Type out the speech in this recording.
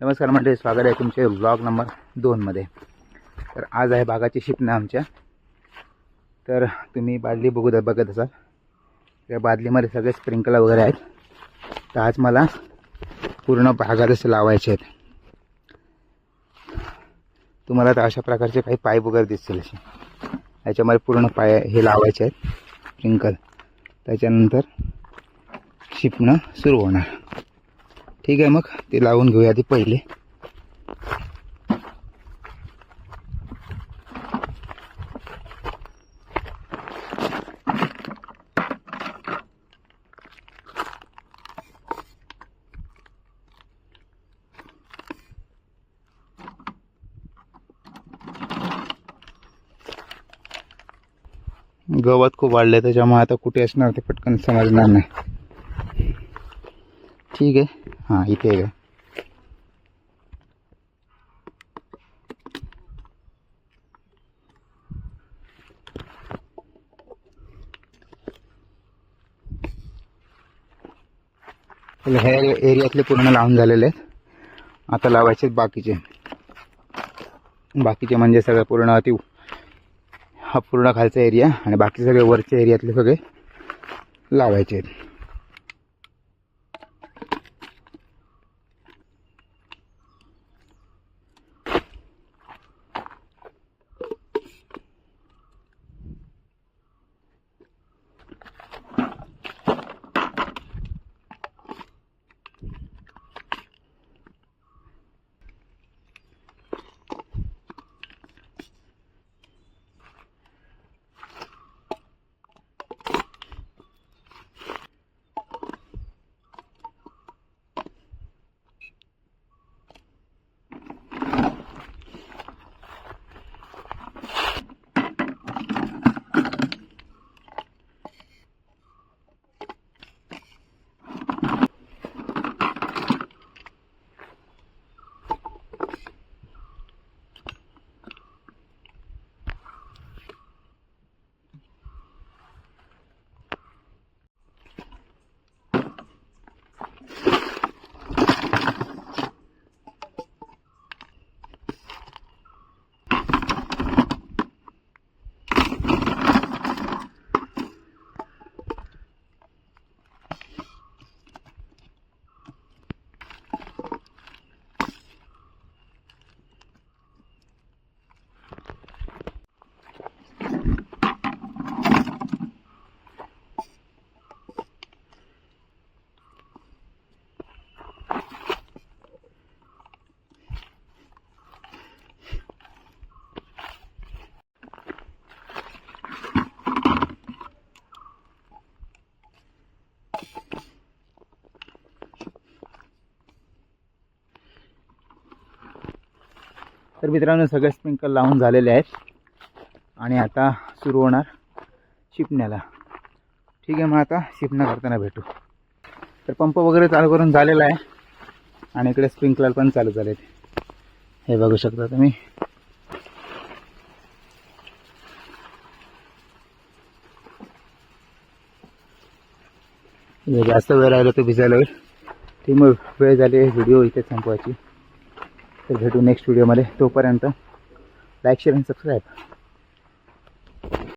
नमस्कार मंडळी स्वागत आहे तुमचे ब्लॉग नंबर दोनमध्ये तर आज आहे बागाची शिपणं आमच्या. तर तुम्ही बादली बघू बघत असाल. त्या बादलीमध्ये सगळे स्प्रिंकलर वगैरे आहेत. तर आज मला पूर्ण बागातच लावायचे आहेत. तुम्हाला तर अशा प्रकारचे काही पाईप वगैरे दिसतील असे. याच्यामध्ये पूर्ण पाय हे लावायचे आहेत. स्प्रिंकल त्याच्यानंतर शिपणं सुरू होणार. ठीक आहे मग. ते लावून घेऊया आधी पहिले. गवत खूप वाढले त्याच्यामुळे आता कुठे असणार ते पटकन समजणार नाही. ठीक आहे. हां इथे आहे. का ह्या एरियातले पूर्ण लावून झालेले आहेत. आता लावायचे आहेत बाकीचे. बाकीचे म्हणजे सगळं पूर्ण अति हा पूर्ण खालचा एरिया आणि बाकी सगळे वरच्या एरियातले सगळे लावायचे आहेत. तर मित्रांनो सगळे स्प्रिंकल लावून झालेले आहेत. आणि आता सुरू होणार शिपण्याला. ठीक आहे मग आता शिपणं करताना भेटू. तर पंप वगैरे चालू करून झालेला आहे. आणि इकडे स्प्रिंकलर पण चालू झाले हे बघू शकता तुम्ही. जास्त वेळ राहिला तो भिजायला होईल. ती मग वेळ झाली व्हिडिओ इथे संपवायची. तर भेटू नेक्स्ट व्हिडिओमध्ये तोपर्यंत लाईक शेअर आणि सबस्क्राईब